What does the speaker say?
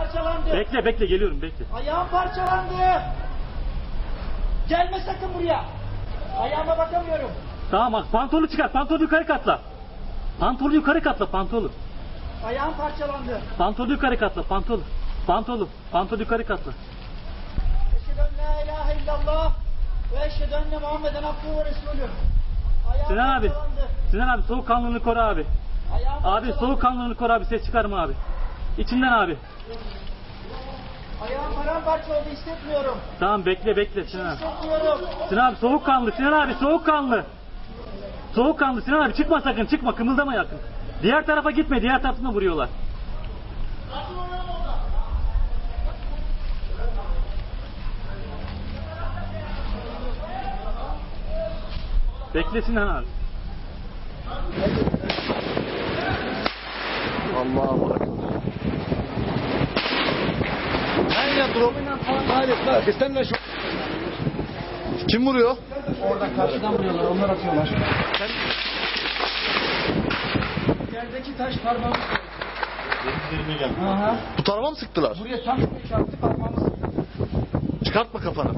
parçalandı. Bekle bekle geliyorum bekle. Ayağım parçalandı. Gelme sakın buraya. Ayağıma bakamıyorum. Tamam bak pantolonu çıkar. Pantolonu yukarı katla. Pantolonu yukarı katla pantolonu. Ayağım parçalandı. Pantolonu yukarı katla pantolon. Pantolon. Pantolonu yukarı katla. Eşhedü en la ilahe illallah ve eşhedü enne Muhammeden abduhu ve resulü. Ayağım Sinan abi. Sinan abi soğukkanlılığını koru abi. Ayağım Abi parçalandı. soğukkanlılığını koru abi ses çıkarma abi. İçinden abi. Ayağım paramparça oldu hissetmiyorum. Tamam bekle bekle Sinan abi. Hissetmiyorum. Sinan abi soğukkanlı Sinan abi soğukkanlı. Soğukkanlı Sinan abi çıkma sakın çıkma kımıldama yakın. Diğer tarafa gitme diğer tarafına vuruyorlar. Bekle Sinan abi. Allah'a bak. Hayır, Pakistan'la şu. Kim vuruyor? Oradan karşıdan vuruyorlar, onlar atıyorlar. Yerdeki taş parmağımı Aha. Bu tarafa mı sıktılar? Buraya tam çarptı parmağımı sıktı. Çıkartma kafanı.